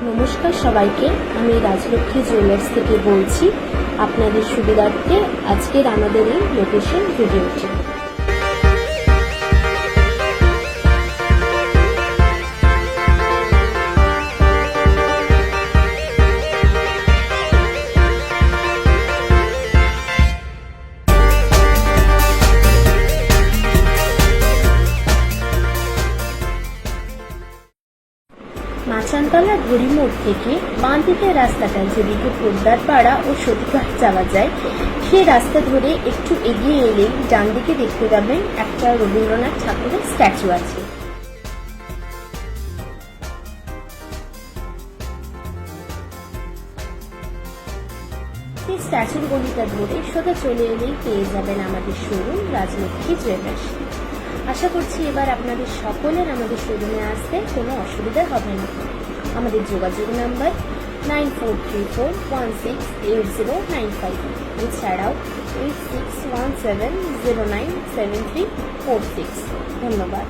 নমস্কার সবাইকে আমি রাজলক্ষ্মী জুয়েলার্স থেকে বলছি আপনাদের সুবিধার্থে আজকের আমাদের এই লোকেশন ভিডিওটি মাচানতলা ঘড়িমোড় থেকে বাঁ দিকের রাস্তাটায় যেদিকে পোদ্দার পাড়া ও সতীঘাট যাওয়া যায়, সেই রাস্তা ধরে একটু এগিয়ে এলেই ডান দিকে দেখতে পাবেন একটা রবীন্দ্রনাথ ঠাকুরের স্ট্যাচু আছে। সেই স্ট্যাচুর গলিটা ধরে সোজা চলে এলেই পেয়ে যাবেন আমাদের শোরুম রাজলক্ষ্মী জুয়েলার্স। আশা করছি এবার আপনাদের সকলের আমাদের শোরুমে আসতে কোনো অসুবিধা হবে না। আমাদের যোগাযোগ number nine four three four one six eight zero nine five এছাড়াও eight six one seven zero nine seven three four six. ধন্যবাদ।